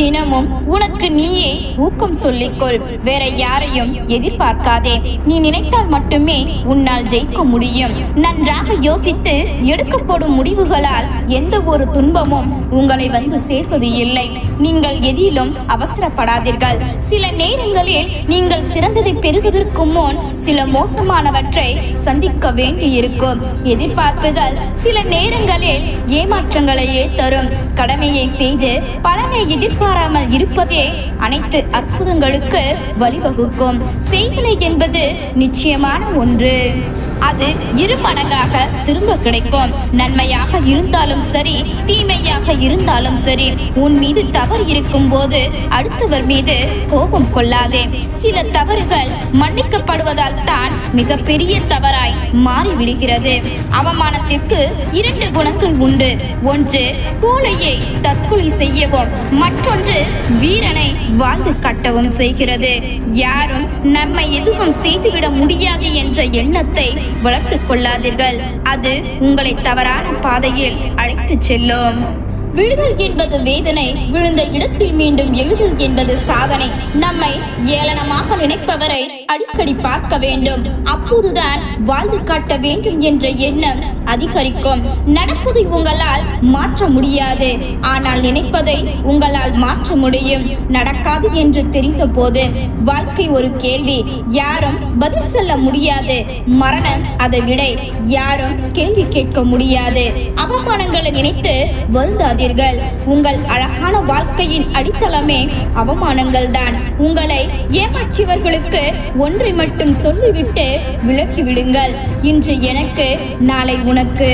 தினமும் உனக்கு நீயே ஊக்கம் சொல்லிக்கொள் வேற யாரையும் எதிர்பார்க்காதே. நீ நினைத்தால் மட்டுமே உன்னால் ஜெயிக்க முடியும். நன்றாக யோசித்து எடுக்கப்படும் முடிவுகளால் எந்த ஒரு துன்பமும் உங்களை வந்து சேர்வது இல்லை. நீங்கள் எதிலும் அவசரப்படாதீர்கள். சில நேரங்களில் நீங்கள் சிறந்ததை பெறுவதற்கு முன் சில மோசமானவற்றை சந்திக்க வேண்டியிருக்கும். எதிர்பார்ப்புகள் சில நேரங்களில் ஏமாற்றங்களையே தரும். கடமையை செய்து பலனை எதிர்பாராமல் இருப்பதே அனைத்து அற்புதங்களுக்கு வழிவகுக்கும். செய்வினை என்பது நிச்சயமான ஒன்று. அது இரு மடங்காக திரும்ப கிடைக்கும். நன்மையாக இருந்தாலும் சரி தீமையாக இருந்தாலும் சரி உன் மீது தவறு இருக்கும் போது அடுத்தவர் மீது கோபம் கொள்ளாதே. சில தவறுகள் மன்னிக்கப்படுவதால் தான் மிகப்பெரிய தவறாய் மாறிவிடுகிறது. அவமானத்திற்கு இரண்டு குணங்கள் உண்டு. ஒன்று கோழையை தற்கொலை செய்யவும் மற்றொன்று வீரனை வாழ்ந்து கட்டவும் செய்கிறது. யாரும் நம்மை எதுவும் செய்துவிட முடியாது என்ற எண்ணத்தை வளர்த்து கொள்ளாதீர்கள். அது உங்களை தவறான பாதையில் அழைத்துச் செல்லும். விழுதல் என்பது வேதனை விழுந்த இடத்தில் மீண்டும் எழுதல் என்பது சாதனை. நம்மை ஏளனமாக நினைப்பவரை அடிக்கடி பார்க்க வேண்டும். அப்போதுதான் வாழ்ந்து காட்ட வேண்டும் என்ற எண்ணம் அதிகரிக்கும். நடப்பதை உங்களால் மாற்ற முடியாது. ஆனால் நினைப்பதை உங்களால் மாற்ற முடியும். நடக்காது என்று தெரிந்த போது வாழ்க்கை ஒரு கேள்வி. யாரும் பதில் சொல்ல முடியாது. மரணம் அதை விட. யாரும் கேள்வி கேட்க முடியாது. அவமானங்களை நினைத்து கொள்ளாதீர்கள் உங்கள் அழகான வாழ்க்கையின் அடித்தளமே அவமானங்கள் தான் உங்களை ஏமாற்றியவர்களுக்கு ஒன்றை மட்டும் சொல்லிவிட்டு விலகிவிடுங்கள். இன்று எனக்கு நாளை உனக்கு.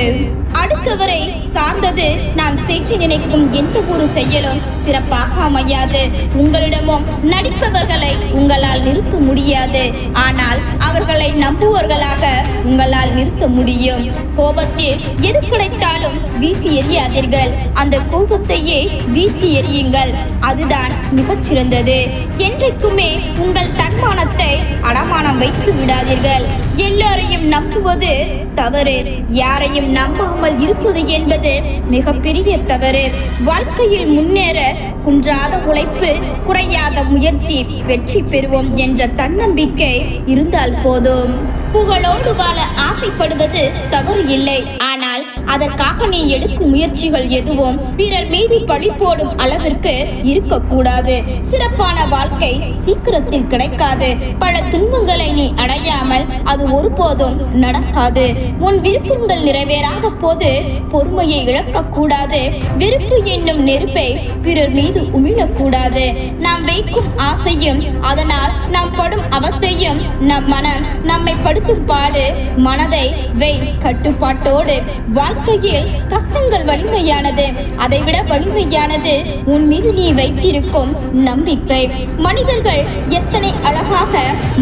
அடுத்தவரை சார்ந்தது நாம் செய்ய நினைக்கும் எந்த ஒரு செயலும் சிறப்பாக அமையாது. உங்களிடமும் நடிப்பவர்களை உங்களால் நிறுத்த முடியாது. ஆனால் அவர்களை நம்புவர்களாக உங்களால் நிறுத்த முடியும். கோபத்தில் எது கிடைத்தாலும் வீசி எறியாதீர்கள். அந்த கோபத்தையே வீசி எறியுங்கள். அதுதான் மிகச்சிறந்தது. என்றைக்குமே உங்கள் தன்மானத்தை அடமானம் வைத்து விடாதீர்கள். எல்லாரையும் நம்புவது தவறு. யாரையும் நம்பாமல் இருப்பது என்பது மிகப்பெரிய தவறு. வாழ்க்கையில் முன்னேற குன்றாத உழைப்பு குறையாத முயற்சி வெற்றி பெறுவோம் என்ற தன்னம்பிக்கை இருந்தால் போதும். புகழோடு வாழ ஆசைப்படுவது தவறு இல்லை. ஆனால் அதற்காக நீ எடுக்கும் முயற்சிகள் எதுவும் பிறர் மீது பழி போடும் அளவிற்கு இருக்கக்கூடாது. சிறப்பான வாழ்க்கை சீக்கிரத்தில் கிடைக்காது. பல துன்பங்களை நீ அடையாமல் அது ஒருபோதும் நடக்காது. உன் விருப்பங்கள் நிறைவேறாத போது பொறுமையை இழக்கக்கூடாது. வெறுப்பு என்னும் நெருப்பை பிறர் மீது உமிழக்கூடாது. நாம் வைக்கும் ஆசையும் அதனால் நாம் படும் அவஸ்தையும் நம் மனம் நம்மை படுத்தும் பாடு மனதை வை. கட்டுப்பாட்டோடு வாழ்க்கையில் கஷ்டங்கள் வலிமையானது அதைவிட வலிமையானது உன் மீது நீ வைத்திருக்கும் நம்பிக்கை. மனிதர்கள் எத்தனை அழகாக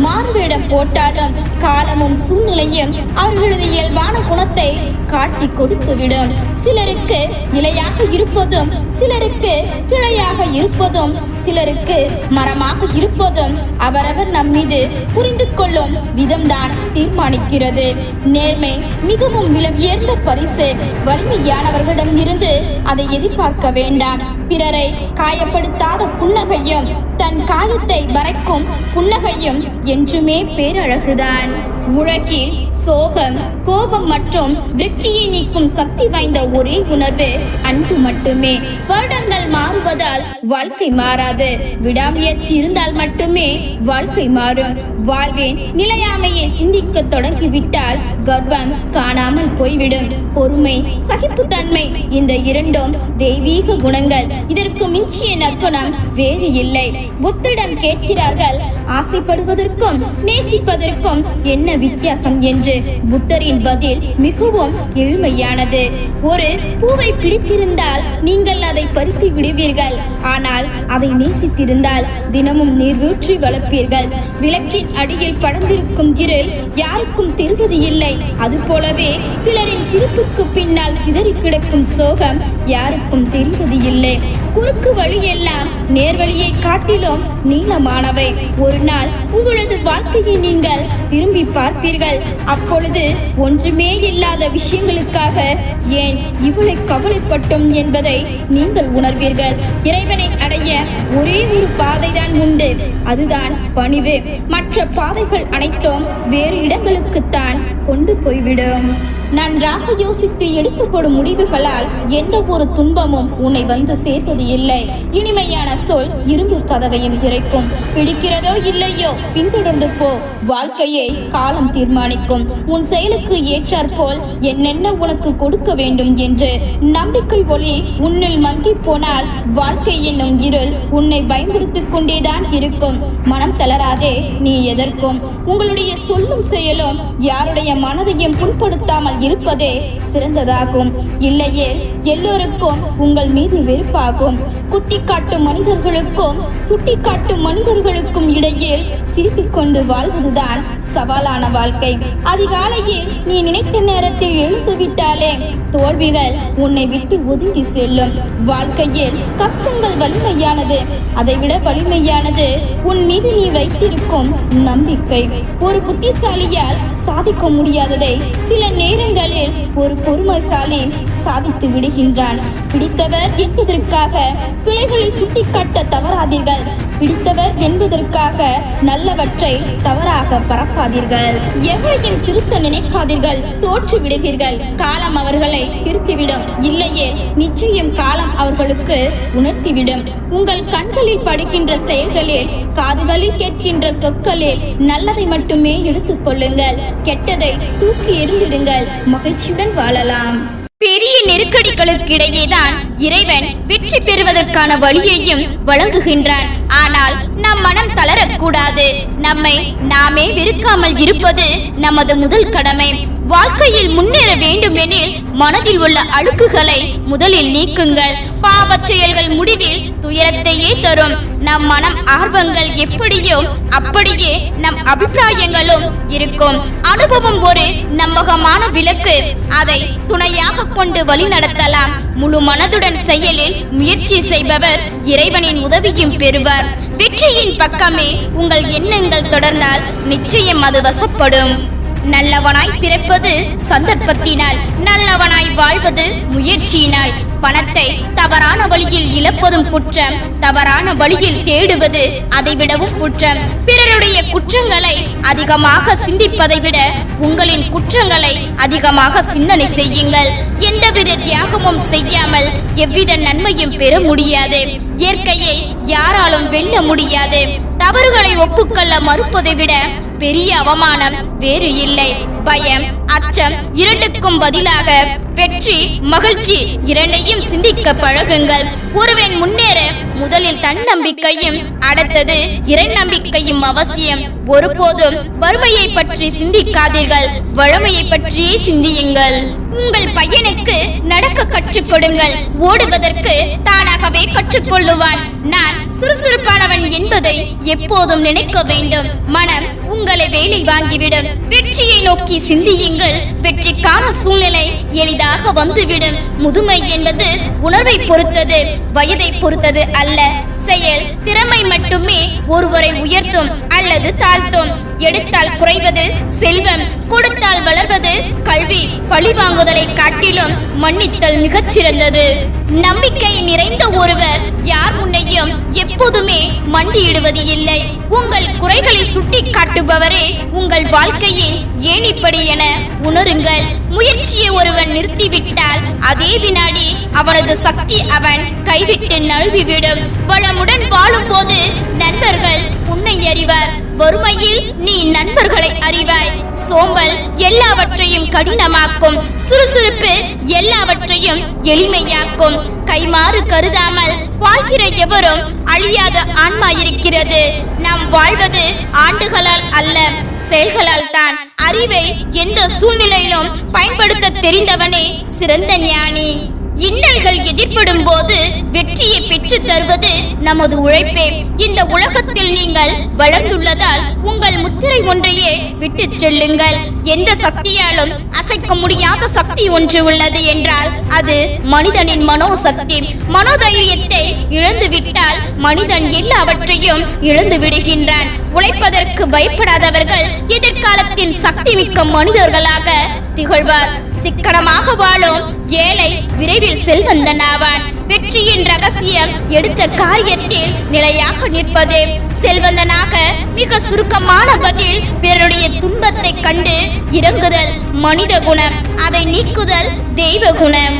மாறுவேடம் போட்டாலும் காலமும் சூழ்நிலையும் அவர்களது இயல்பான குணத்தை காட்டி கொடுத்துவிடும். சிலருக்கு நிலையாக இருப்பதும் சிலருக்கு கிளையாக இருப்பதும் சிலருக்கு மரமாக இருப்பதும் அவரவர் நம் மீது புரிந்து கொள்ளும் விதம்தான் தீர்மானிக்கிறது. நேர்மை மிகவும் விலை உயர்ந்த பரிசு. வலிமையானவர்களிடம் இருந்து அதை எதிர்பார்க்க வேண்டாம். பிறரை காயப்படுத்தாத புன்னகையும் தன் காயத்தை வரைக்கும் புன்னகையும் என்றுமே பேரழகுதான். உலகில் சோகம் கோபம் மற்றும் விரக்தியை நீக்கும் சக்தி வாய்ந்த ஒரே உணர்வு அன்பு மட்டுமே. வருடங்கள் மாறுவதால் வாழ்க்கை மாறாது. விடாமுயற்சி இருந்தால் மட்டுமே வாழ்க்கை மாறும். வாழ்வின் நிலையாமையை சிந்திக்க தொடங்கிவிட்டால் கர்வம் காணாமல் போய்விடும். பொறுமை சகிப்புத்தன்மை இந்த இரண்டும் தெய்வீக குணங்கள். இதற்கு மிஞ்சிய நற்குணம் வேறு இல்லை. புத்திடம் கேட்கிறார்கள் ஆசைப்படுவதற்கும் நேசிப்பதற்கும் என்ன வித்தியாசம் என்று புத்தரின் பதில் மிகவும் எளிமையானது. ஒரு பூவை பிடித்திருந்தால் நீங்கள் அதை பறித்து விடுவீர்கள். ஆனால் அதை நேசித்திருந்தால் தினமும் நீர்வூற்றி வளர்ப்பீர்கள். விளக்கின் அடியில் படர்ந்திருக்கும் இருள் யாருக்கும் தெரிவது இல்லை. அதுபோலவே சிலரின் சிரிப்புக்கு பின்னால் சிதறி கிடக்கும் சோகம் யாருக்கும் தெரிவது இல்லை. குறுக்கு வழி எல்லாம் நேர்வழியை காட்டிலும் நீளமானவை. ஒரு நாள் உங்களது வாழ்க்கையை நீங்கள் திரும்பி பார்ப்பீர்கள். அப்பொழுது ஒன்றுமே இல்லாத விஷயங்களுக்காக ஏன் இவளை கவலைப்பட்டோம் என்பதை நீங்கள் உணர்வீர்கள். இறைவனை அடைய ஒரே ஒரு பாதைதான் உண்டு. அதுதான் பணிவு. மற்ற பாதைகள் அனைத்தும் வேறு இடங்களுக்குத்தான் கொண்டு போய்விடும். நன்றாக யோசித்து எடுக்கப்படும் முடிவுகளால் எந்த ஒரு துன்பமும் உன்னை வந்து சேர்ப்பது இல்லை. இனிமையான சொல் இரும்பு கதவையும் திரைக்கும் பிடிக்கிறதோ இல்லையோ பின்தொடர்ந்து போ. வாழ்க்கையை காலம் தீர்மானிக்கும். உன் செயலுக்கு ஏற்றாற்போல் என்னென்ன உனக்கு கொடுக்க வேண்டும் என்று. நம்பிக்கை ஒளி உன்னில் மங்கி போனால் வாழ்க்கை என்னும் இருள் உன்னை பயன்படுத்திக் கொண்டேதான் இருக்கும். மனம் தளராதே நீ எதற்கும். உங்களுடைய சொல்லும் செயலும் யாருடைய மனதையும் புண்படுத்தாமல் இருப்பதே சிறந்ததாகும். இல்லையே எல்லோருக்கும் உங்கள் மீது வெறுப்பாகும். குத்தி காட்டும் மனிதர்களுக்கும் சுட்டி காட்டும் மனிதர்களுக்கும் இடையில் சிரித்துக்கொண்டு வாழ்வதுதான் சவாலான வாழ்க்கை. அதிகாலையில் நீ நினைத்த நேரத்தில் எழுந்து விட்டாலே தோல்விகள் உன்னை விட்டு ஒதுங்கி செல்லும். வாழ்க்கையில் கஷ்டங்கள் வலிமையானது அதைவிட வலிமையானது உன் மீது நீ வைத்திருக்கும் நம்பிக்கை. ஒரு புத்திசாலியால் சாதிக்க முடியாததை சில நேரங்களில் ஒரு பொறுமைசாலி சாதித்து விடுகின்றான் பிடித்தவர் என்பதற்காக பிழைகளை சுட்டிக்காட்ட தவறாதீர்கள். பிடித்தவர் என்பதற்காக நல்லவற்றை தவறாக பரப்பாதீர்கள். எவரையும் திருத்த நினைக்காதீர்கள். தோற்று விடுவீர்கள். காலம் அவர்களை திருத்திவிடும். இல்லையே நிச்சயம் காலம் அவர்களுக்கு உணர்த்திவிடும். உங்கள் கண்களில் படுகின்ற செயல்களில் காதுகளில் கேட்கின்ற சொற்களில் நல்லதை மட்டுமே எடுத்துக்கொள்ளுங்கள் கெட்டதை தூக்கி எறிந்திடுங்கள். மகிழ்ச்சியுடன் வாழலாம். பெரிய நெருக்கடிகளுக்கிடையேதான் இறைவன் வெற்றி பெறுவதற்கான வழியையும் வழங்குகின்றான். ஆனால் நம் மனம் தளரக்கூடாது. நம்மை நாமே வெறுக்காமல் இருப்பது நமது முதல் கடமை. வாழ்க்கையில் முன்னேற வேண்டுமெனில் மனதில் உள்ள அழுக்குகளை முதலில் நீக்குங்கள். பாவச் செயல்கள் முடிவில் துயரத்தையே தரும். நம் மனம் ஆர்வங்கள் எப்படியோ அப்படியே நம் அபிப்பிராயங்களும் இருக்கும். அனுபவம் ஒரு நம்பகமான விளக்கு. அதை துணையாக கொண்டு வழிநடத்தலாம் முழு மனதுடன் செயலில் முயற்சி செய்பவர் இறைவனின் உதவியும் பெறுவர். வெற்றியின் பக்கமே உங்கள் எண்ணங்கள் தொடர்ந்தால் நிச்சயம் அது வசப்படும். நல்லவனாய் பிறப்பது சந்தர்ப்பத்தினால் நல்லவனாய் வாழ்வது முயற்சியினால். பணத்தை தவறான வழியில் இழப்பதும் குற்றம் தவறான வழியில் தேடுவது அதைவிடவும் குற்றம். பிறருடைய குற்றங்களை அதிகமாக சிந்திப்பதை விட உங்களின் குற்றங்களை அதிகமாக சிந்தனை செய்யுங்கள். எந்தவித தியாகமும் செய்யாமல் எவ்வித நன்மையும் பெற முடியாது. இயற்கையை யாராலும் வெல்ல முடியாது. தவறுகளை ஒப்புக்கொள்ள மறுப்பதை விட பெரிய அவமானம் வேறு இல்லை. பயம் அச்சம் இரண்டுக்கும் பதிலாக வெற்றி மகிழ்ச்சி இரண்டையும் சிந்திக்க பழகுங்கள். ஒருவன் முன்னேற முதலில் தன்னம்பிக்கையும் அடுத்தது இரண்டம்பிக்கையும் அவசியம். ஒருபோதும் வறுமையை பற்றி சிந்திக்காதீர்கள். வழமையை பற்றியே சிந்தியுங்கள். உங்கள் பையனுக்கு நடக்க கற்றுக் கொடுங்கள். ஓடுவதற்கு தானாகவே கற்றுக்கொள்ளுவான். நான் சுறுசுறுப்பானவன் என்பதை எப்போதும் நினைக்க வேண்டும். மனம் உங்களை வேலை வாங்கிவிடும். வெற்றியை நோக்கி சிந்தியுங்கள். வெற்றிக்கான சூழ்நிலை எளிதாக வந்துவிடும். முதுமை என்பது உணர்வை பொறுத்தது வயதை பொறுத்தது அல்ல. செயல் திறமை மட்டுமே ஒருவரை உயர்த்தும் அல்லது தாழ்த்தும். எடுத்தால் குறைவது செல்வம் கொடுத்தால் வளர்வது கல்வி. பழிவாங்குதலை காட்டிலும் மன்னித்தல் மிகச்சிறந்தது. நம்பிக்கை நிறைந்த ஒருவர் யார் முன்னையும் எப்போதுமே மண்டியிடுவது இல்லை. உங்கள் குறைகளை சுட்டி காட்டுபவரே உங்கள் வாழ்க்கையின் ஏனிப்படி என உணருங்கள். முயற்சியை ஒருவன் நிறுத்திவிட்டால் அதே வினாடி அவனது சக்தி அவன் கைவிட்டு நழுவிவிடும். வளமுடன் வாழும்போது நண்பர்கள் உன்னை அறிவார். வறுமையில் நீ நண்பர்களை அறிவாய். சோம்பல் எல்லாவற்றையும் கடினமாக்கும். சுறுசுறுப்பு எல்லாவற்றையும் எளிமையாக்கும். கைமாறு கருதாமல் வாழ்கிற எவரும் அழியாத ஆன்மா இருக்கிறது. நாம் வாழ்வது ஆண்டுகளால் அல்ல செயல்களால் தான். அறிவை எந்த சூழ்நிலையிலும் பயன்படுத்த தெரிந்தவனே சிறந்த ஞானி. இன்னல்கள் எதிர்படும் போது வெற்றியை பெற்று தருவது நமது உழைப்பே. இந்த உலகத்தில் நீங்கள் வளர்ந்துள்ளதால் உங்கள் முத்திரை ஒன்றையே விட்டுச் செல்லுங்கள். எந்த சக்தியாலும் அசைக்க முடியாத சக்தி ஒன்று உள்ளது என்றால் அது மனிதனின் மனோசக்தி. மனோதைரியத்தை இழந்துவிட்டால் மனிதன் எல்லாவற்றையும் இழந்து விடுகின்றான். உழைப்பதற்கு பயப்படாதவர்கள் எதிர்காலத்தில் சக்தி மிக்க மனிதர்களாக திகழ்வார். சிக்கனமாக வாழும் ஏழை விரைவில் செல்வந்தனாவான். வெற்றியின் ரகசியம் எடுத்த காரியத்தில் நிலையாக நிற்பது. செல்வந்தனாக மிக சுருக்கமான பதில் பிறருடைய துன்பத்தை கண்டு இறங்குதல் மனித குணம் அதை நீக்குதல் தெய்வ குணம்.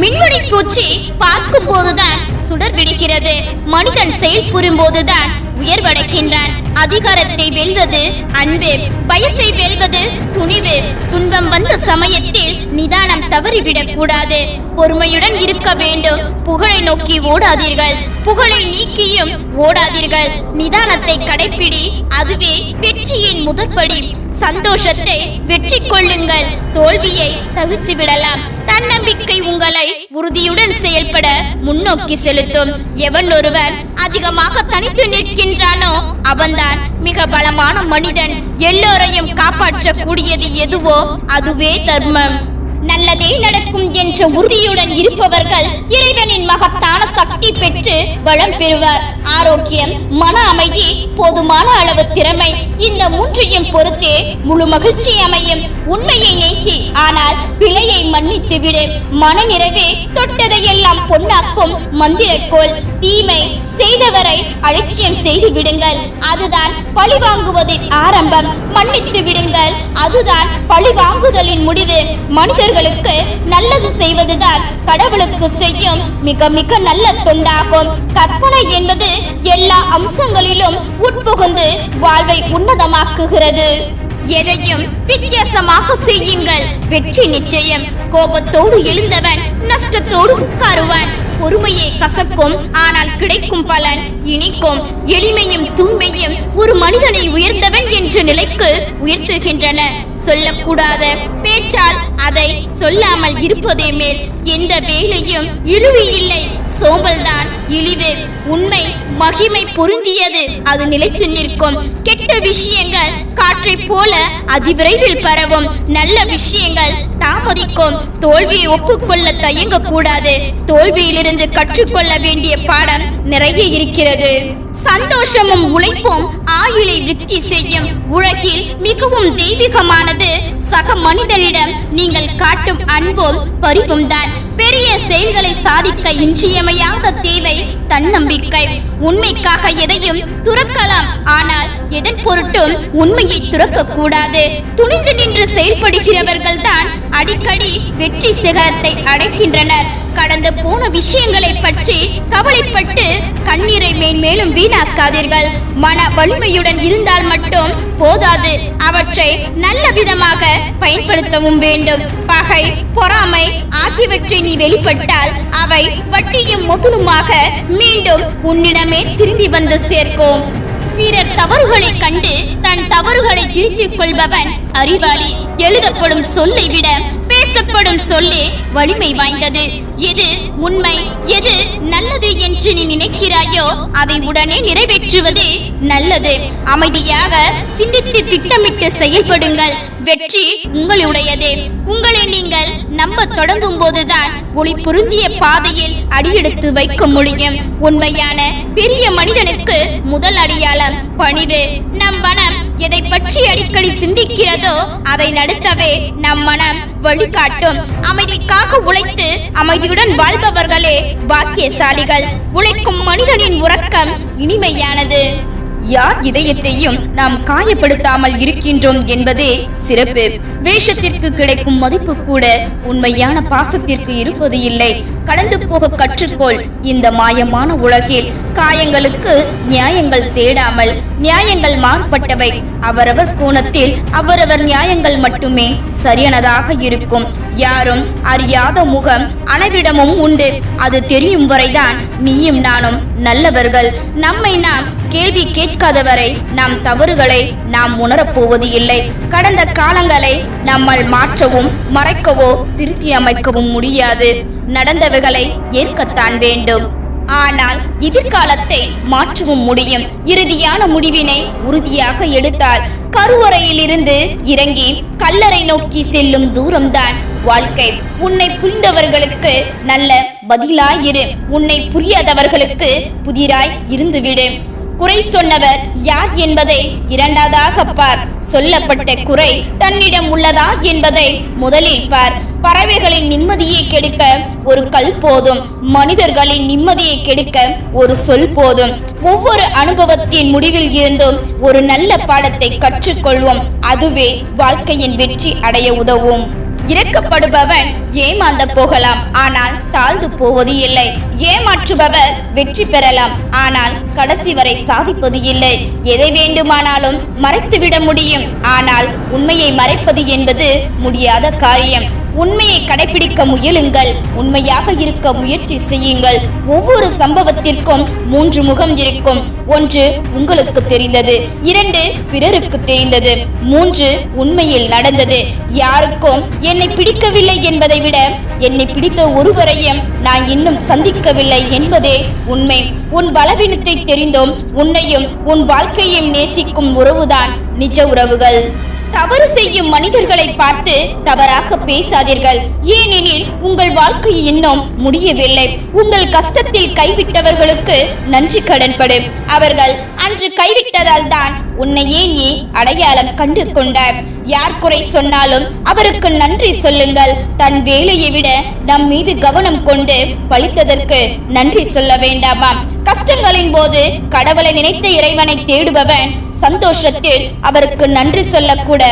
மின்வெடி பூச்சி பார்க்கும் போதுதான் சுடர் விடுகிறது மனிதன் செயல் புரியும் போதுதான் உயர்வடைகின்றான். அதிகாரத்தை வெல்வது அன்பு பயத்தை வெல்வது துணிவு. துன்பம் வந்த சமயத்தில் நிதானம் தவறிவிடக் கூடாது. பொறுமையுடன் இருக்க வேண்டும். புகழை நோக்கி ஓடாதீர்கள். புகழை நீக்கியும் ஓடாதீர்கள். நிதானத்தை கடைப்பிடி. அதுவே வெற்றியின் முதற்படி. சந்தோஷத்தை வெற்றி கொள்ளுங்கள் தோல்வியை தவிர்த்து விடலாம் தன்னம்பிக்கை உங்களை உறுதியுடன் செயல்பட முன்னோக்கி செலுத்தும். எவன் ஒருவன் அதிகமாக தனித்து நிற்கின்றானோ அவன்தான் மிக பலமான மனிதன். எல்லோரையும் காப்பாற்றக்கூடியது எதுவோ அதுவே தர்மம். நல்லதே நடக்கும் என்ற உறுதியுடன் இருப்பவர்கள் இறைவனின் மகத்தான சக்தி பெற்று வளம் பெறுவர். ஆரோக்கியம் மன அமைதி போதுமான அளவு திறமை இந்த மூன்றையும் பொறுத்தே முழு மகிழ்ச்சி அமையும். உண்மையை நேசி ஆனால் பிழையை மன்னித்து விடு மனநிறைவே தொட்டதையெல்லாம் பொன்னாக்கும் மந்திரக்கோள். தீமை செய்தவரை அலட்சியம் செய்து விடுங்கள். அதுதான் பழி வாங்குவதின் ஆரம்பம். மன்னித்து விடுங்கள். அதுதான் பழி வாங்குதலின் முடிவு. மனிதர்களுக்கு நல்லது செய்வதுதான் கடவுளுக்கு செய்யும். மிக மிக நல்ல தொண்டாகும். கற்பனை என்பது எல்லா அம்சங்களிலும் உட்புகுந்து வாழ்வை உன்னதமாக்குகிறது. எதையும் வித்தியாசமாக செய்யுங்கள். வெற்றி நிச்சயம். கோபத்தோடு எழுந்தவன் நஷ்டத்தோடு உட்காருவான். பொறுமையை கசக்கும் ஆனால் கிடைக்கும் பலன் இனிக்கும். எளிமையும் தூய்மையும் ஒரு மனிதனை உயர்ந்தவன் என்ற நிலைக்கு உயர்த்துகின்றன. சொல்லக்கூடாத பேச்சால் அதை சொல்லாமல் இருப்பதே மேல். எந்த வேலையும் இழிவு இல்லை. சோம்பல்தான் இழிவு. உண்மை மகிமை பொருந்தியது. அது நிலைத்து நிற்கும். கெட்ட விஷயங்கள் காற்றைப் போல அதிவிரைவில் பரவும். நல்ல விஷயங்கள் தாமதிக்கும். தோல்வியை ஒப்புக்கொள்ள தயங்க கூடாது தோல்வியிலிருந்து கற்றுக்கொள்ள வேண்டிய பாடம் நிறைய இருக்கிறது. சந்தோஷமும் உழைப்பும் ஆயுளை விருத்தி செய்யும் உலகில் மிகவும் தெய்வீகமானது சக மனிதனிடம் நீங்கள் காட்டும் அன்பும் பரிவும் தான். பெரிய செயல்களை சாதிக்க இன்றியமையாத தேவை தன்னம்பிக்கை. உண்மைக்காக எதையும் துறக்கலாம். ஆனால் எதன் பொருட்டும் உண்மையை துறக்க கூடாது துணிந்து நின்று செயல்படுகிறவர்கள் தான் அடிக்கடி வெற்றி சிகரத்தை அடைகின்றனர். கடந்து போன விஷயங்களை பற்றி கவலைப்பட்டு கண்ணீரை மேன்மேலும் வீணாக்காதீர்கள். மன வலிமையுடன் இருந்தால் மட்டும் போதாது. அவற்றை நல்ல விதமாக பயன்படுத்தவும் வேண்டும். பகை பொறாமை ஆகியவற்றை நீ வெளிப்பட்டால் அவை வட்டியும் முதலுமாக மீண்டும் உன்னிடமே திரும்பி வந்து சேர்க்கும். பிறர் தவறுகளை கண்டு தன் தவறுகளை திருத்திக் கொள்பவன் அறிவாளி. எழுதப்படும் சொல்லை விட பேசப்படும் சொல்லே வலிமை வாய்ந்தது. எது உண்மை எது நல்லது என்று நீ நினைக்கிறாயோ அதை உடனே நிறைவேற்றுவது நல்லது. அமைதியாக சிந்தித்து திட்டமிட்டு செயல்படுங்கள். வெற்றி உங்களுடையது. உங்களை நீங்கள் நம்ப தொடங்கும் போதுதான் ஒளி பொருந்திய பாதையில் அடியெடுத்து வைக்க முடியும். உண்மையான பெரிய மனிதனுக்கு முதல் அடியாளம் பணிவு. நம் மனம் எதை பற்றி அடிக்கடி சிந்திக்கிறதோ அதை நடத்தவே நம் மனம் வழிகாட்டும். அமைதிக்காக உழைத்து அமைதியுடன் வாழ்பவர்களே பாக்கியசாலிகள். உழைக்கும் மனிதனின் உறக்கம் இனிமையானது. யார் இதயத்தையும் நாம் காயப்படுத்தாமல் இருக்கின்றோம் என்பதே சிறப்பு. வேஷத்திற்கு கிடைக்கும் மதிப்பு கூட உண்மையான பாசத்திற்கு இருப்பது இல்லை. கடந்து போக கற்றுக்கொள். இந்த மாயமான உலகில் காயங்களுக்கு நியாயங்கள் தேடாமல் நியாயங்கள் மாறுபட்டவை. அவரவர் கோணத்தில் அவரவர் நியாயங்கள் மட்டுமே சரியானதாக இருக்கும். யாரும் அறியாத முகம் அனைவிடமும் உண்டு. அது தெரியும் வரைதான் நீயும் நானும் நல்லவர்கள். நம்மை நாம் கேள்வி கேட்காதவரை நம் தவறுகளை நாம் உணரப்போவது இல்லை கடந்த காலங்களை நம்மால் மாற்றவும் மறைக்கவோ திருத்தி அமைக்கவும் முடியாது. நடந்தவைகளை ஏற்கத்தான் வேண்டும். ஆனால் எதிர்காலத்தை மாற்றவும் முடியும். இறுதியான முடிவினை உறுதியாக எடுத்தால் கருவறையிலிருந்து இறங்கி கல்லறை நோக்கி செல்லும் தூரம்தான் வாழ்க்கை. உன்னை புரிந்தவர்களுக்கு நல்ல பதிலாயிரு. உன்னை புரியாதவர்களுக்கு புதிராய் இருந்துவிடு. குறை சொன்னவர் யார் என்பதை இரண்டாவதாக பார். சொல்லப்பட்ட குறை தன்னிடம் உள்ளதா என்பதை முதலில் பார். பறவைகளின் நிம்மதியை கெடுக்க ஒரு கல் போதும். மனிதர்களின் நிம்மதியை கெடுக்க ஒரு சொல் போதும். ஒவ்வொரு அனுபவத்தின் முடிவில் இருந்தும் ஒரு நல்ல பாடத்தை கற்றுக்கொள்வோம். அதுவே வாழ்க்கையின் வெற்றி அடைய உதவும். இறக்கப்படுபவன் ஏமாந்த போகலாம். ஆனால் தாழ்ந்து போவது இல்லை. ஏமாற்றுபவர் வெற்றி பெறலாம். ஆனால் கடைசி வரை சாதிப்பது இல்லை. எதை வேண்டுமானாலும் மறைத்துவிட முடியும். ஆனால் உண்மையை மறைப்பது என்பது முடியாத காரியம். உண்மையை கடைபிடிக்க முயலுங்கள். உண்மையாக இருக்க முயற்சி செய்யுங்கள். ஒவ்வொரு சம்பவத்திற்கும் மூன்று முகம் இருக்கும். ஒன்று உங்களுக்கு தெரிந்தது இரண்டு பிறருக்கு தெரிந்தது மூன்று உண்மையில் நடந்தது. யாருக்கும் என்னை பிடிக்கவில்லை என்பதை விட என்னை பிடித்த ஒருவரையும் நான் இன்னும் சந்திக்கவில்லை என்பதே உண்மை. உன் பலவீனத்தை தெரிந்தும் உன்னையும் உன் வாழ்க்கையும் நேசிக்கும் உறவுதான் நிஜ உறவுகள். தவறு செய்யும் மனிதர்களை பார்த்து தவறாக பேசாதீர்கள். ஏனெனில் உங்கள் வாழ்க்கை இன்னும் முடியவில்லை. உங்கள் கஷ்டத்தில் கைவிட்டவர்களுக்கு நன்றி கடன்படும். அவர்கள் அன்று கைவிட்டதால் தான் உன்னையே நீ அடையாளம் கண்டு கொண்டார் யார் குறை சொன்னாலும் அவருக்கு நன்றி சொல்லுங்கள். தன் வேலையை விட நம் மீது கவனம் கொண்டு பழித்ததற்கு நன்றி சொல்ல வேண்டாமாம். கஷ்டங்களின் போது கடவுளை நினைத்த இறைவனை தேடுபவன் சந்தோஷத்தில் அவருக்கு நன்றி சொல்லக்கூட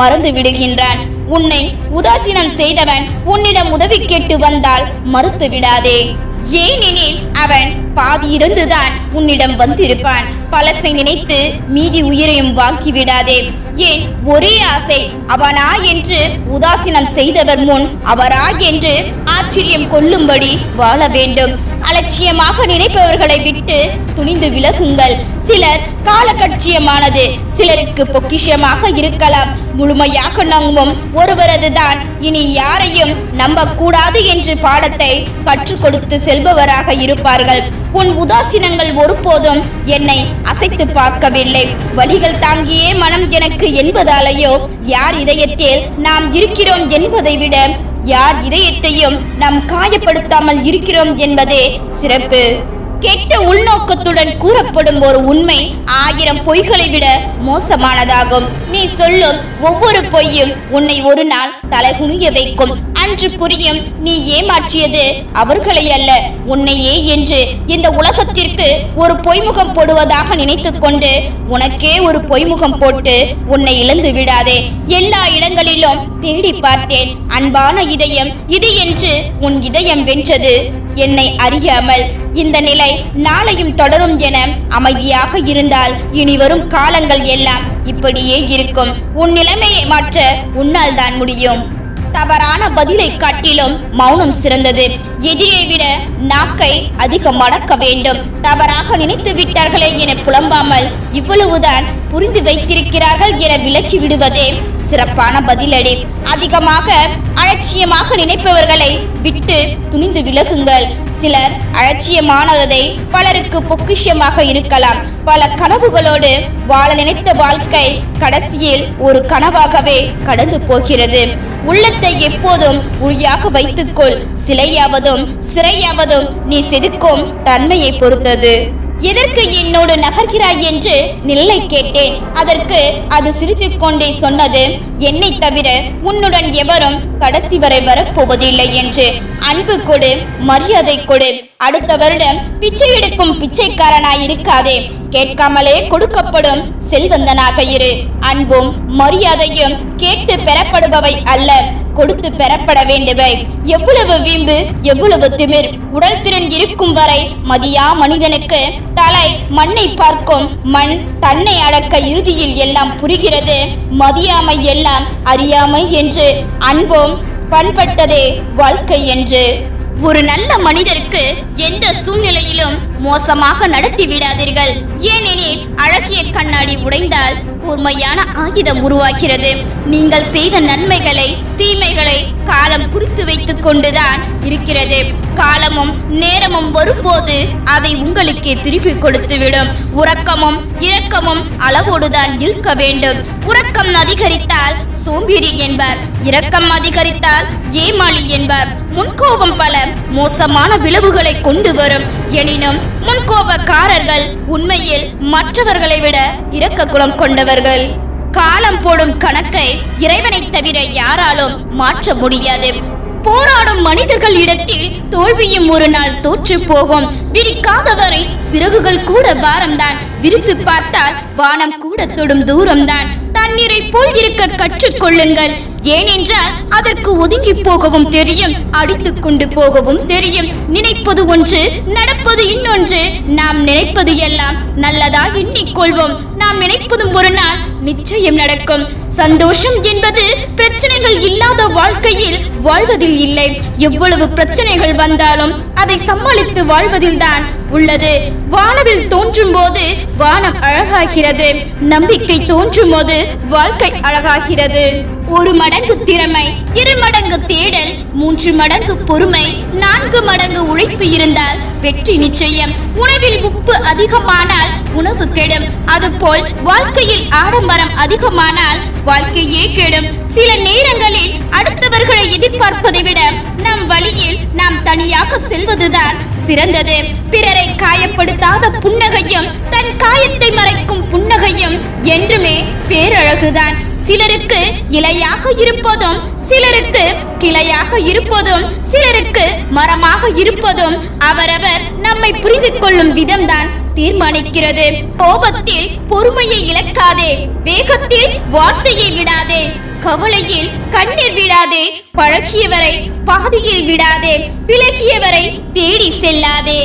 மறந்து விடுகின்றான். உன்னை உதாசீனம் செய்தவன் உன்னிடம் உதவி கேட்டு வந்தால் மறுத்து விடாதே ஏனெனில் அவன் பாதி இருந்துதான் உன்னிடம் வந்திருப்பான். பழசை நினைத்து மீதி உயிரையும் வாங்கி விடாதே. ஏன்? ஒரே ஆசை. அவனா என்று உதாசீனம் செய்தவர் முன் அவரா என்று ஆச்சரியம் கொள்ளும்படி வாழ வேண்டும். அலட்சியமாக நினைப்பவர்களை விட்டு துணிந்து விலகுங்கள். சிலர் காலகட்சியமானது சிலருக்கு பொக்கிஷமாக இருக்கலாம். முழுமையாக நம்பும் ஒருவரது தான் இனி யாரையும் நம்பக்கூடாது என்று பாடத்தை கற்றுக் கொடுத்து செல்பவராக இருப்பார்கள். உன் உதாசீனங்கள் ஒருபோதும் என்னை அசைத்து பார்க்கவில்லை. வழிகள் தாங்கியே மனம் எனக்கு என்பதாலேயோ யார் இதயத்தில் நாம் இருக்கிறோம் என்பதை விட யார் இதயத்தையும் நாம் காயப்படுத்தாமல் இருக்கிறோம் என்பதே சிறப்பு. கெட்ட உள்நோக்கத்துடன் கூறப்படும் ஒரு உண்மை ஆயிரம் பொய்களை விட மோசமானதாகும். நீ சொல்லும் ஒவ்வொரு பொய்யும் உன்னை ஒரு நாள் தலைகுனிய வைக்கும். அன்று புரியும் நீ ஏமாற்றியது அவர்களை அல்ல உன்னையே என்று இந்த உலகத்திற்கு ஒரு பொய்முகம் போடுவதாக நினைத்துக்கொண்டு உனக்கே ஒரு பொய்முகம் போட்டு உன்னை இழந்து விடாதே. எல்லா இடங்களிலும் தேடி பார்த்தேன். அன்பான இதயம் இது என்று உன் இதயம் வென்றது. என்னை அறியாமல் இந்த நிலை நாளையும் தொடரும் என அமைதியாக இருந்தால் இனி வரும் காலங்கள் எல்லாம் இப்படியே இருக்கும். உன் நிலைமையை மாற்ற உன்னால் தான் முடியும். தவறான பதிலை காட்டிலும் மௌனம் சிறந்தது. எதிரை விட நாக்கை அதிகம் மடக்க வேண்டும். தவறாக நினைத்து விட்டார்களே என புலம்பாமல் இவ்வளவுதான் புரிந்து வைத்திருக்கிறார்கள் என விலக்கி விடுவதே சிறப்பான பதிலடி. அதிகமாக அலட்சியமாக நினைப்பவர்களை விட்டு துணிந்து விலகுங்கள். சிலர் அலட்சியமானதை பலருக்கு பொக்கிஷமாக இருக்கலாம். பல கனவுகளோடு வாழ நினைத்த வாழ்க்கை கடைசியில் ஒரு கனவாகவே கடந்து போகிறது. உள்ளத்தை எப்போதும் உரியாக வைத்துக்கொள். சிலையாவதும் சிறையாவதும் நீ செதுக்கும் தன்மையை பொறுத்தது. எதற்கு என்னோடு நகர்கிறாய் என்று நிலை கேட்டேன். அதற்கு அது சிரித்துக் கொண்டே சொன்னது என்னை தவிர உன்னுடன் எவரும் கடைசி வரை வரப்போவதில்லை என்று. அன்பு கொடு மரியாதை கொடு. அடுத்த வருடம் பிச்சை எடுக்கும் பிச்சைக்காரனாய் இருக்காதே. கேட்காமலே கொடுக்கப்படும் செல்வந்தனாக இரு. அன்பும் மரியாதையும் கேட்டு பெறப்படுபவை அல்ல. கொடுத்து பெறப்பட வேண்டுவை எவ்வளவு வீம்பு எவ்வளவு திமிர். உடல் திறன் இருக்கும் வரை மதியா மனிதனுக்கு தலை மண்ணை பார்க்கும் மண் தன்னை அடக்க இறுதியில் எல்லாம் புரிகிறது. மதியாமை எல்லாம் அறியாமை என்று அன்போம் பண்பட்டதே வாழ்க்கை என்று. ஒரு நல்ல மனிதருக்கு எந்த சூழ்நிலையிலும் மோசமாக நடத்தி விடாதீர்கள். ஏனெனில் அழகிய கண்ணாடி உடைந்தால் கூர்மையான ஆயுதம் உருவாகிறது. நீங்கள் செய்த நன்மைகளை தீமைகளை காலம் குறித்து வைத்துக் கொண்டுதான் இருக்கிறது. காலமும் நேரமும் வரும்போது அதை உங்களுக்கே திருப்பி கொடுத்துவிடும். உறக்கமும் இரக்கமும் அளவோடுதான் இருக்க வேண்டும். உறக்கம் அதிகரித்தால் சோம்பேறி என்பார். இரக்கம் அதிகரித்தால் ஏமாளி என்பார். முன்கோபம் பல மோசமான விளைவுகளை கொண்டு வரும். எனினும் முன்கோபக்காரர்கள் உண்மையில் மற்றவர்களை விட இரக்க குலம் கொண்டவர்கள். காலம் போடும் கணக்கை இறைவனை தவிர யாராலும் மாற்ற முடியாது. போராடும் மனிதர்கள் இடத்தில் தோல்வியும் ஒரு நாள் தோற்று போகும். விரிக்காதவரை சிறகுகள் கூட பாரம்தான். விரித்து பார்த்தால் வானம் கூட தொடும் தூரம்தான். தண்ணீரை போல் இருக்க கற்றுக்கொள்ளுங்கள் ஏனென்றால் அதற்கு ஒதுங்கி போகவும் தெரியும் அடித்துக் கொண்டு போகவும் தெரியும். நினைப்பது ஒன்று நடப்பது இன்னொன்று. நாம் நினைப்பது எல்லாம் நல்லதா எண்ணிக்கொள்வோம் நாம் நினைப்பதும் ஒரு நாள் நிச்சயம் நடக்கும். சந்தோஷம் என்பது பிரச்சனைகள் இல்லாத வாழ்க்கையில் வாழ்வதில் இல்லை. எவ்வளவு பிரச்சனைகள் வந்தாலும் அதை சமாளித்து வாழ்வதில்தான் உள்ளது. வானவில் தோன்றும் போது வானம் அழகாகிறது. நம்பிக்கை தோன்றும் போது வாழ்க்கை அழகாகிறது. ஒரு மடங்கு திறமை இரு மடங்கு தேடல் மூன்று மடங்கு பொறுமை நான்கு மடங்கு உழைப்பு இருந்தால் வெற்றி நிச்சயம். உணவில் உப்பு அதிகமானால் உணவு கெடும். அதுபோல் வாழ்க்கையில் ஆடம்பரம் அதிகமானால் வாழ்க்கையே கெடும். சில நேரங்களில் அடுத்தவர்களை எதிர்பார்ப்பதை விட நம் வழியில் நாம் தனியாக செல்வதுதான் சிறந்தது. பிறரை காயப்படுத்தாத புன்னகையும் தன் காயத்தை மறைக்கும் புன்னகையும் என்றுமே பேரழகுதான். சிலருக்கு இலையாக இருப்பதும் சிலருக்கு கிளையாக இருப்பதும் சிலருக்கு மரமாக இருப்பதும் அவரவர் நம்மை புரிந்து கொள்ளும் விதம்தான் தீர்மானிக்கிறது. கோபத்தில் பொறுமையை இழக்காதே வேகத்தில் வார்த்தையை விடாதே கவலையில் கண்ணீர் விடாதே பழகியவரை பாதியில் விடாதே விலகியவரை தேடி செல்லாதே.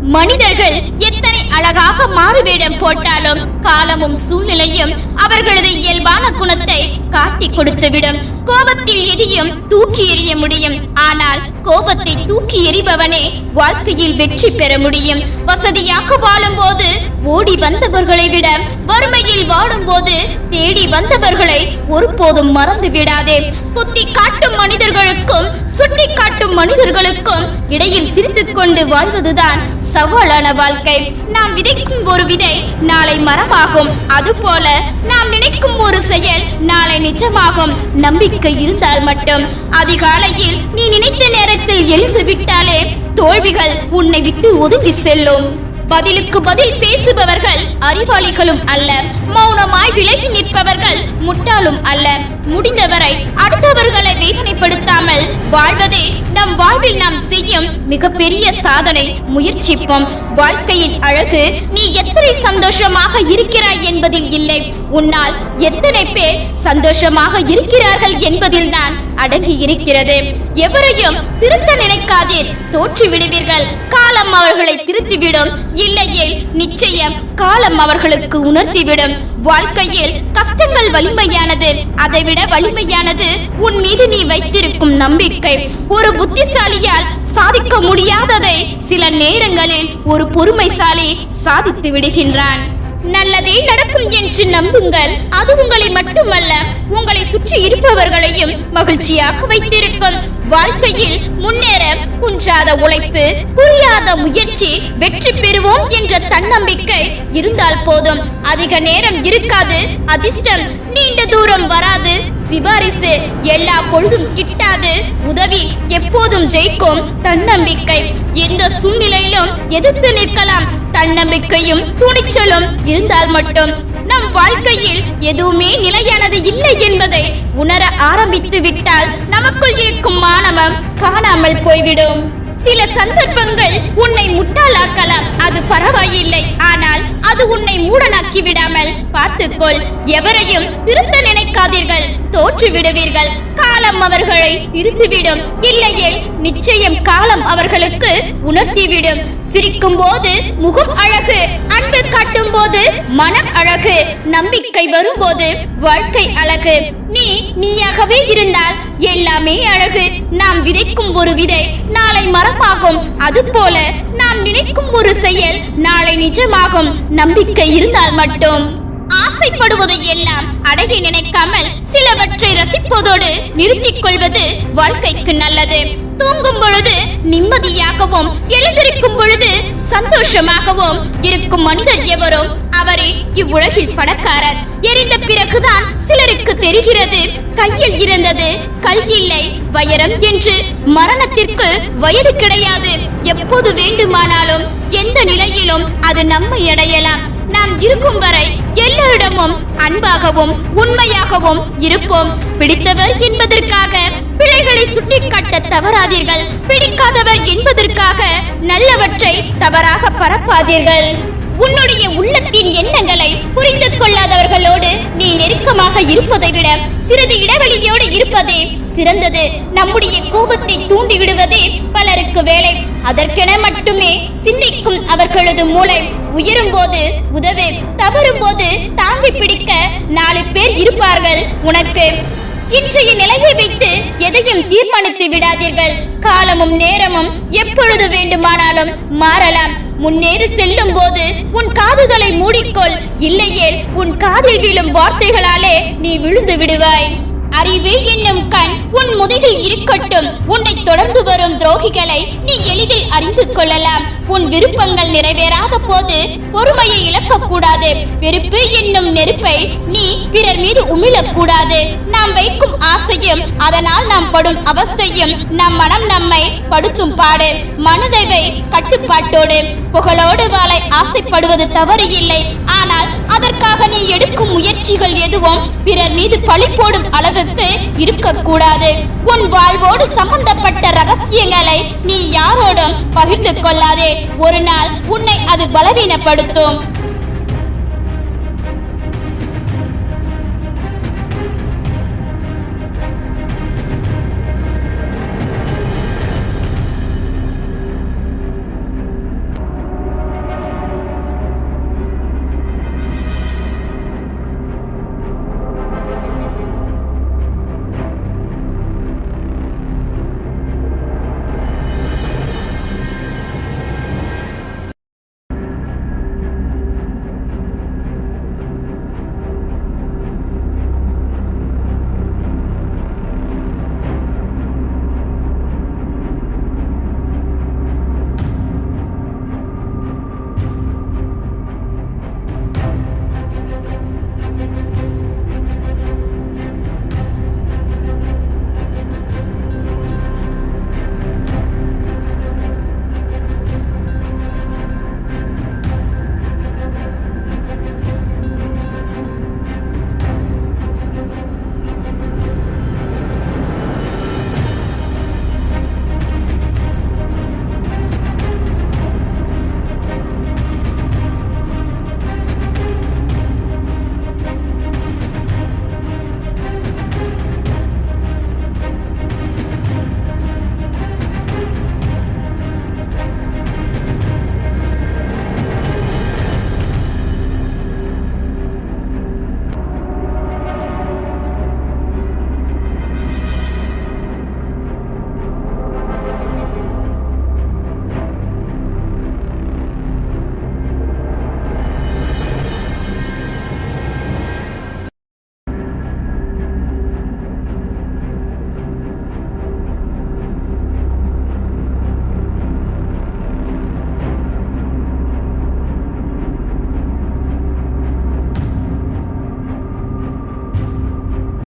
மனிதர்கள் எத்தனை அழகாக மாறுவேடம் போட்டாலும் காலமும் சூழ்நிலையும் அவர்களது இயல்பான குணத்தை காட்டி கொடுத்துவிடும். கோபத்தில் எதையும் தூக்கி எறிய முடியும். ஆனால் கோபத்தை தூக்கி எறிபவனே வாழ்க்கையில் வெற்றி பெற முடியும். வசதியாக வாழும்போது ஓடி வந்தவர்களை விட வறுமையில் வாழும்போது தேடி வந்தவர்களை ஒருபோதும் மறந்து விடாதே. புத்தி காட்டும் மனிதர்களுக்கும் சுட்டி காட்டும் மனிதர்களுக்கும் இடையில் சிரித்துக் கொண்டு வாழ்வதுதான் சவாலான வாழ்க்கை. நாம் விதைக்கும் ஒரு விதை நாளை மரமாகும். அதுபோல நாம் நினைக்கும் ஒரு செயல் நாளை நிஜமாகும். நம்பிக்கை இருந்தால் மட்டும். அதிகாலையில் நீ நினைத்த நேரத்தில் எழுந்து விட்டாலே தோல்விகள் உன்னை விட்டு ஒதுங்கி செல்லும். பதிலுக்கு பதில் பேசுபவர்கள் அறிவாளிகளும் அல்ல. மௌனமாய் விலகி நிற்பவர்கள் முட்டாளும் அல்ல. முடிந்தவரை அடுத்தவர்களை வேதனைப்படுத்தாமல் வாழ்வதே நம் வாழ்வில் நாம் செய்யும் மிகப்பெரிய சாதனை. முயற்சிப்போம். வாழ்க்கையின் அழகு நீ எத்தனை சந்தோஷமாக இருக்கிறாய் என்பதில் இல்லை. உன்னால் எத்தனை பேர் சந்தோஷமாக இருக்கிறார்கள் என்பதில் தான் அடங்கி இருக்கிறது. எவரையும் திருத்த நினைக்காதீர். தோற்று விடுவீர்கள். காலம் அவர்களை திருத்திவிடும். இல்லையே நிச்சயம் காலம் அவர்களுக்கு உணர்த்திவிடும். வாழ்க்கையில் கஷ்டங்கள் வலிமையானது அதைவிட வலிமையானது உன் மீது நீ வைத்திருக்கும் நம்பிக்கை. ஒரு புத்திசாலியால் சாதிக்க முடியாததை சில நேரங்களில் ஒரு பொறுமைசாலி சாதித்து விடுகின்றான். நல்லதே நடக்கும் என்று நம்புங்கள். அது உங்களை மட்டுமல்ல உங்களை சுற்றி இருப்பவர்களையும் மகிழ்ச்சியாக வைத்திருக்கும். வாழ்க்கையில் முன்னேற குன்றாத உழைப்பு புரியாத முயற்சி வெற்றி பெறுவோம் என்ற தன்னம்பிக்கை இருந்தால் போதும். அதிக நேரம் இருக்காது அதிர்ஷ்டம் நீண்ட தூரம் வராது. சிபாரிசு எல்லா பொழுதும் கிட்டாது. உதவி எப்போதும் ஜெயிக்கும் தன்னம்பிக்கை. எந்த சூழ்நிலையிலும் எதிர்த்து நிற்கலாம். தன்னம்பிக்கையும் துணிச்சலும் இருந்தால் மட்டும். நம் வாழ்க்கையில் எதுவுமே நிலையானது இல்லை என்பதை உணர ஆரம்பித்து விட்டால் நமக்குள் இருக்கும் மானவம் காணாமல் போய்விடும். சில சந்தர்ப்பங்கள் உன்னை முட்டாளாக்கலாம். அது பரவாயில்லை. ஆனால் அது உன்னை மூடனாக்கி விடாமல் பார்த்துக்கொள். எவரையும் திருத்த நினைக்காதீர்கள். தோற்று விடுவீர்கள் காலம் அவர்களை திருத்திவிடும். இல்லையே நிச்சயம் காலம் அவர்களுக்கு உணர்த்திவிடும். சிரிக்கும் போது முகம் அழகு அன்பு காட்டும் போது மனம் அழகு நம்பிக்கை வரும்போது வாழ்க்கை அழகு. நீ நீயாகவே இருந்தால் எல்லாமே அழகு. நாம் விதைக்கும் ஒரு விதை நாளை மரமாகும். அதுபோல நாம் நினைக்கும் ஒரு செயல் நாளை நிஜமாகும். நம்பிக்கை இருந்தால் மட்டும். ஆசைப்படுவதை எல்லாம் அடகி நினைக்காமல் சிலவற்றை ரசிப்பதோடு நிறுத்திக் கொள்வது வாழ்க்கைக்கு நல்லது. தூங்கும் பொழுது நிம்மதியாகவும் எழுந்திருக்கும் பொழுது சந்தோஷமாகவும் இருக்கும் மனிதர் எவரும் அவரே இவ்வுலகில் பணக்காரர். எரிந்த பிறகுதான் சிலருக்கு தெரிகிறது கையில் இருந்தது கல் இல்லை வயரம் என்று. மரணத்திற்கு வயது கிடையாது. எப்போது வேண்டுமானாலும் எந்த நிலையிலும் அது நம்மை அடையலாம். நாம் இருக்கும் வரை எல்லோரிடமும் அன்பாகவும் உண்மையாகவும் இருப்போம். பிடித்தவர் என்பதற்காக பிழைகளை சுட்டிக்காட்ட தவறாதீர்கள். பிடிக்காதவர் என்பதற்காக நல்லவற்றை தவறாக பரப்பாதீர்கள். உன்னுடைய உள்ளத்தின் எண்ணங்களை புரிந்து கொள்ளாதவர்களோடு நீ நெருக்கமாக இருப்பதை விட சிறிது இடைவெளியோடு இருப்பதே சிறந்தது. நம்முடைய கோபத்தை தூண்டி விடுவதே பலருக்கு வேலை. அதற்கென மட்டுமே சிந்திக்கும் அவர்களது மூளை உயரும் போது உதவு தவறும் போது தாங்கி பிடிக்க நாலு பேர் இருப்பார்கள் உனக்கு. இன்றைய நிலையை வைத்து எதையும் தீர்மானித்து விடாதீர்கள். காலமும் நேரமும் எப்பொழுது வேண்டுமானாலும் மாறலாம். முன்னேறி செல்லும் போது உன் காதுகளை மூடிக்கொள். இல்லையே உன் காதில் விழும் வார்த்தைகளாலே நீ விழுந்து விடுவாய். அறிவு என்னும் கண் உன் முதுகில் இருக்கட்டும். உன்னை தொடர்ந்து வரும் துரோகிகளை நீ எளிதில் அறிந்து கொள்ளலாம் உன் விருப்பங்கள் நிறைவேறாத போது பொறுமையை இழக்கக்கூடாது. வெறுப்பு என்னும் நெருப்பை நீ பிறர் மீது உமிழக்கூடாது. நாம் வைக்கும் ஆசையும் அதனால் நாம் படும் அவஸ்தையும் நம் மனம் நம்மை படுத்தும் பாடு. மனதை கட்டுப்பாட்டோடு புகழோடு வாழ ஆசைப்படுவது தவறு இல்லை. ஆனால் அதற்காக நீ எடுக்கும் முயற்சிகள் எதுவும் பிறர் மீது பழி போடும் அளவுக்கு இருக்கக்கூடாது. உன் வாழ்வோடு சம்பந்தப்பட்ட ரகசியங்களை நீ யாரோடும் பகிர்ந்து கொள்ளாதே. ஒரு நாள் உன்னை அது பலவீனப்படுத்தும்.